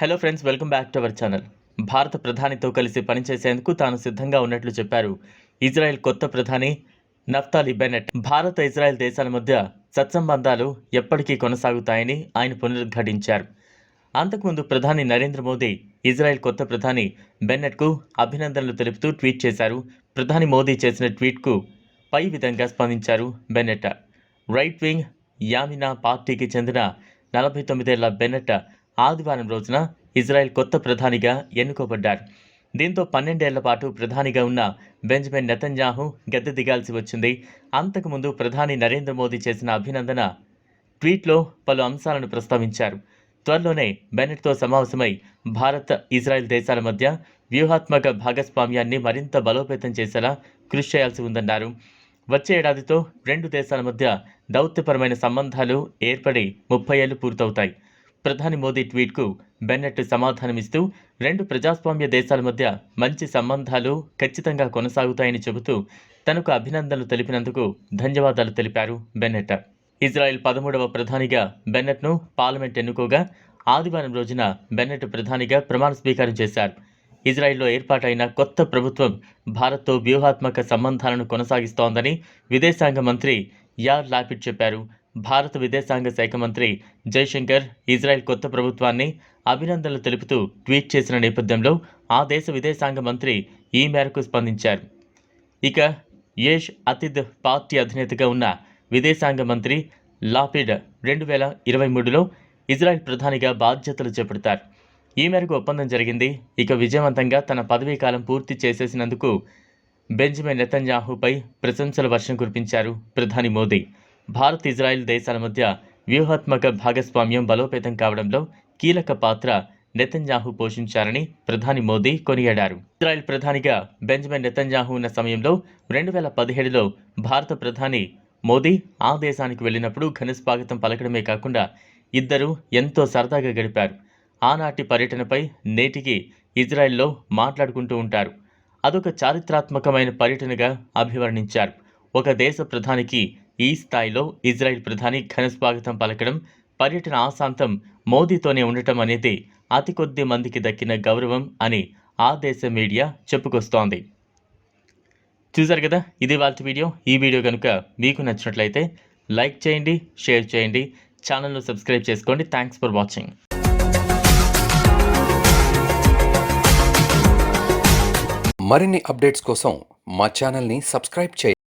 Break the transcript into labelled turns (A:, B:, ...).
A: Hello friends welcome back to our channel భారత ప్రధానితో కలిసి పనిచేసేందుకు తాను సిద్ధంగా ఉన్నట్లు చెప్పారు. ఇజ్రాయెల్ కొత్త ప్రధాని నఫ్తాలి బెనెట్. భారత ఇజ్రాయెల్ దేశాల మధ్య సత్సంబంధాలు ఎప్పటికీ కొనసాగుతాయని ఆయన పునరుద్ఘాటించారు. అంతకుముందు ప్రధాని నరేంద్ర మోదీ ఇజ్రాయెల్ కొత్త ప్రధాని బెన్నెట్కు అభినందనలు తెలుపుతూ ట్వీట్ చేశారు. ప్రధాని మోదీ చేసిన ట్వీట్కు పై విధంగా స్పందించారు బెన్నెట్ రైట్ వింగ్ యామినా పార్టీకి చెందిన నలభై తొమ్మిదేళ్ళ బెన్నెట్ ఆదివారం రోజున ఇజ్రాయెల్ కొత్త ప్రధానిగా ఎన్నుకోబడ్డారు. దీంతో పన్నెండేళ్ళ పాటు ప్రధానిగా ఉన్న బెంజమిన్ నెతన్యాహు గద్దె దిగాల్సి వచ్చింది. అంతకుముందు ప్రధాని నరేంద్ర మోదీ చేసిన అభినందన ట్వీట్లో పలు అంశాలను ప్రస్తావించారు. త్వరలోనే బెనెట్తో సమావేశమై భారత్ ఇజ్రాయెల్ దేశాల మధ్య వ్యూహాత్మక భాగస్వామ్యాన్ని మరింత బలోపేతం చేసేలా కృషి చేయాల్సి ఉందన్నారు. వచ్చే ఏడాదితో రెండు దేశాల మధ్య దౌత్యపరమైన సంబంధాలు ఏర్పడి ముప్పై ఏళ్ళు పూర్తవుతాయి. ప్రధాని మోదీ ట్వీట్కు బెన్నెట్ సమాధానమిస్తూ రెండు ప్రజాస్వామ్య దేశాల మధ్య మంచి సంబంధాలు ఖచ్చితంగా కొనసాగుతాయని చెబుతూ తనకు అభినందనలు తెలిపినందుకు ధన్యవాదాలు తెలిపారు బెన్నెట్. ఇజ్రాయెల్ పదమూడవ ప్రధానిగా బెన్నెట్ను పార్లమెంట్ ఎన్నుకోగా ఆదివారం రోజున బెన్నెట్ ప్రధానిగా ప్రమాణ స్వీకారం చేశారు. ఇజ్రాయెల్లో ఏర్పాటైన కొత్త ప్రభుత్వం భారత్తో వ్యూహాత్మక సంబంధాలను కొనసాగిస్తోందని విదేశాంగ మంత్రి యార్ లాపిడ్ చెప్పారు. భారత విదేశాంగ శాఖ మంత్రి జైశంకర్ ఇజ్రాయెల్ కొత్త ప్రభుత్వాన్ని అభినందనలు తెలుపుతూ ట్వీట్ చేసిన నేపథ్యంలో ఆ దేశ విదేశాంగ మంత్రి ఈ మేరకు స్పందించారు. ఇక యేష్ అతిద్ పార్టీ అధినేతగా ఉన్న విదేశాంగ మంత్రి లాపిడ్ రెండు వేల ఇరవై మూడులో ఇజ్రాయెల్ ప్రధానిగా బాధ్యతలు చేపడతారు. ఈ మేరకు ఒప్పందం జరిగింది. ఇక విజయవంతంగా తన పదవీ కాలం పూర్తి చేసేసినందుకు బెంజమిన్ నెతన్యాహుపై ప్రశంసల వర్షం కురిపించారు ప్రధాని మోదీ. భారత్ ఇజ్రాయెల్ దేశాల మధ్య వ్యూహాత్మక భాగస్వామ్యం బలోపేతం కావడంలో కీలక పాత్ర నెతన్యాహు పోషించారని ప్రధాని మోదీ కొనియాడారు. ఇజ్రాయెల్ ప్రధానిగా బెంజమిన్ నెతన్యాహు ఉన్న సమయంలో రెండు వేల పదిహేడులో భారత ప్రధాని మోదీ ఆ దేశానికి వెళ్ళినప్పుడు ఘన స్వాగతం పలకడమే కాకుండా ఇద్దరు ఎంతో సరదాగా గడిపారు. ఆనాటి పర్యటనపై నేటికి ఇజ్రాయెల్లో మాట్లాడుకుంటూ ఉంటారు. అదొక చారిత్రాత్మకమైన పర్యటనగా అభివర్ణించారు. ఒక దేశ ప్రధానికి ఈ స్థాయిలో ఇజ్రాయెల్ ప్రధాని ఘన స్వాగతం పలకడం పర్యటన ఆశాంతం మోదీతోనే ఉండటం అనేది అతి కొద్ది మందికి దక్కిన గౌరవం అని ఆ దేశ మీడియా చెప్పుకొస్తోంది. చూశారు కదా ఇది వాళ్ళ వీడియో. ఈ వీడియో కనుక మీకు నచ్చినట్లయితే లైక్ చేయండి షేర్ చేయండి ఛానల్ను సబ్స్క్రైబ్ చేసుకోండి. థ్యాంక్స్ ఫర్ వాచింగ్
B: మరిన్ని అప్డేట్స్ కోసం మా ఛానల్ని సబ్స్క్రైబ్ చేయండి.